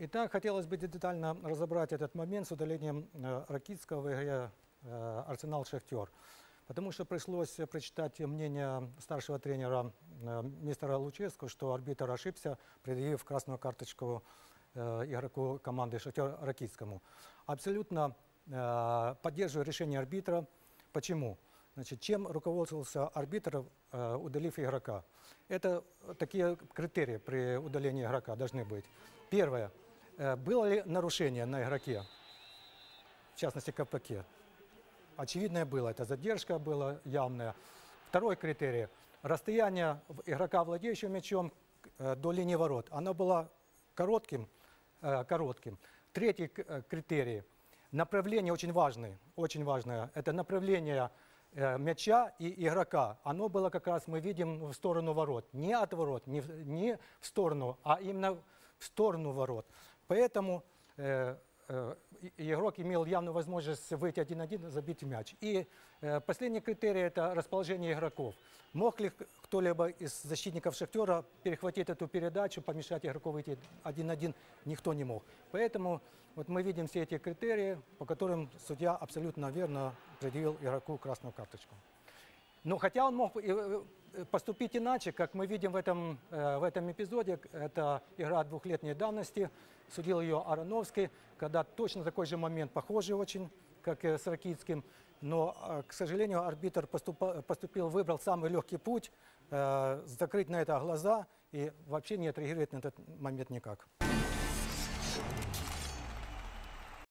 Итак, хотелось бы детально разобрать этот момент с удалением э, Ракитского в игре э, «Арсенал-Шахтер». Потому что пришлось прочитать мнение старшего тренера э, мистера Лучевского, что арбитр ошибся, предъявив красную карточку игроку команды «Шахтер» Ракитскому. Абсолютно поддерживаю решение арбитра. Почему? Значит, чем руководствовался арбитр, удалив игрока? Это такие критерии при удалении игрока должны быть. Первое. Э, Было ли нарушение на игроке, в частности КПК? Очевидное было, это задержка была явная. Второй критерий. Расстояние игрока, владеющего мячом, э, до линии ворот. Оно было коротким, э, коротким. Третий критерий. Направление очень важный, очень важное. Это направление мяча и игрока. Оно было как раз, мы видим, в сторону ворот. Не от ворот, не в, не в сторону, а именно в сторону ворот. Поэтому э, э, игрок имел явную возможность выйти один-один, забить мяч. И э, последний критерий – это расположение игроков. Мог ли кто-либо из защитников «Шахтера» перехватить эту передачу, помешать игроку выйти один-один? Никто не мог. Поэтому вот мы видим все эти критерии, по которым судья абсолютно верно предъявил игроку красную карточку. Ну, хотя он мог э, э, поступить иначе, как мы видим в этом, э, в этом эпизоде. Это игра двухлетней давности. Судил ее Ароновский, когда точно такой же момент, похожий очень, как и с Ракитским. Но, к сожалению, арбитр поступил, выбрал самый легкий путь, закрыть на это глаза и вообще не отреагировать на этот момент никак.